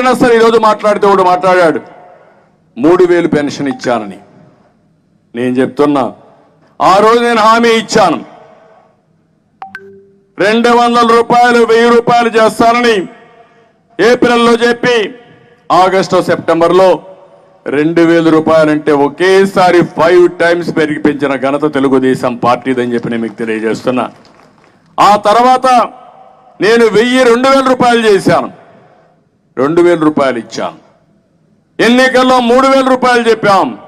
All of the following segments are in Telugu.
ఎవరైనా సరే ఈరోజు మాట్లాడితే ఒకడు మాట్లాడాడు. మూడు వేలు పెన్షన్ ఇచ్చానని. నేను చెప్తున్నా ఆ రోజు నేను హామీ ఇచ్చాను. రెండు వందల రూపాయలు వెయ్యి రూపాయలు చేస్తానని ఏప్రిల్లో చెప్పి ఆగస్టు సెప్టెంబర్లో రెండు వేల రూపాయలంటే ఒకేసారి ఫైవ్ టైమ్స్ పెరిగి పెంచిన ఘనత తెలుగుదేశం పార్టీదని చెప్పి నేను మీకు తెలియజేస్తున్నా. ఆ తర్వాత నేను వెయ్యి రెండు వేల రూపాయలు చేశాను. రెండు వేల రూపాయలు ఇచ్చాం. ఎన్నికల్లో మూడు వేల రూపాయలు చెప్పాం.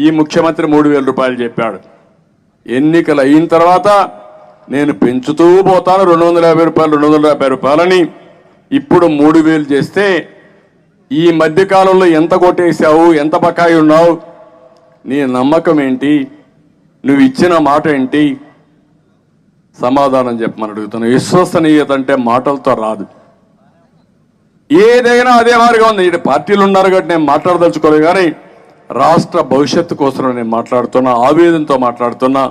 ఈ ముఖ్యమంత్రి మూడు వేల రూపాయలు చెప్పాడు. ఎన్నికలు అయిన తర్వాత నేను పెంచుతూ పోతాను. రెండు వందల యాభై రూపాయలు రెండు వందల యాభై రూపాయలని. ఇప్పుడు మూడు వేలు చేస్తే ఈ మధ్యకాలంలో ఎంత కొట్టేశావు? ఎంత బకాయి ఉన్నావు? నీ నమ్మకం ఏంటి? నువ్వు ఇచ్చిన మాట ఏంటి? సమాధానం చెప్పమని అడుగుతున్నా. విశ్వసనీయత అంటే మాటలతో రాదు. ఏదైనా అదే మాదిరిగా ఉంది. ఇక్కడ పార్టీలు ఉన్నారు కాబట్టి నేను మాట్లాడదలుచుకోలేదు కానీ రాష్ట్ర భవిష్యత్తు కోసం నేను మాట్లాడుతున్నా ఆవేదనతో మాట్లాడుతున్నా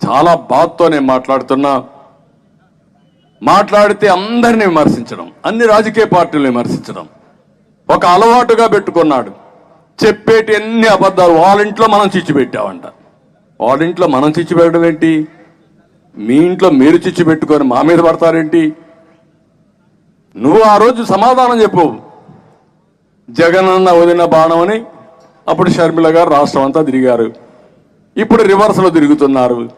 చాలా బాధతో నేను మాట్లాడుతున్నా. మాట్లాడితే అందరిని విమర్శించడం అన్ని రాజకీయ పార్టీలను విమర్శించడం. ఒక అలవాటుగా పెట్టుకున్నాడు. చెప్పేటి ఎన్ని అబద్ధాలు వాళ్ళ ఇంట్లో మనం చిచ్చిపెట్టామంట వాళ్ళ ఇంట్లో మనం చిచ్చిపెట్టడం ఏంటి? మీ ఇంట్లో మీరు చిచ్చిపెట్టుకొని మా మీద పడతారేంటి? నువ్వు ఆ రోజు సమాధానం చెప్పు. జగనన్న వదిలిన బాణం అని అప్పుడు షర్మిల గారు రాష్ట్రం అంతా తిరిగారు. ఇప్పుడు రివర్స్లో తిరుగుతున్నారు.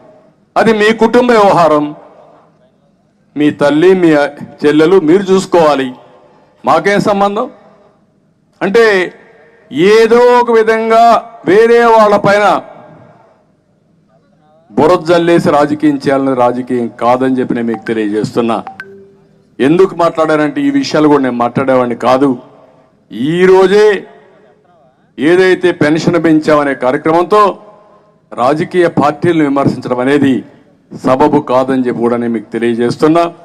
అది మీ కుటుంబ వ్యవహారం. మీ తల్లి మీ చెల్లెలు మీరు చూసుకోవాలి. మాకేం సంబంధం? అంటే ఏదో ఒక విధంగా వేరే వాళ్ళ పైన బురద జల్లేసి రాజకీయం చేయాలని రాజకీయం కాదని చెప్పి నేను మీకు తెలియజేస్తున్నా. ఎందుకు మాట్లాడారంటే ఈ విషయాలు కూడా నేను మాట్లాడేవాడిని కాదు. ఈ రోజే ఏదైతే పెన్షన్ పెంచామనే కార్యక్రమంతో రాజకీయ పార్టీలను విమర్శించడం అనేది సబబు కాదని చెప్పి కూడా నేను మీకు తెలియజేస్తున్నా.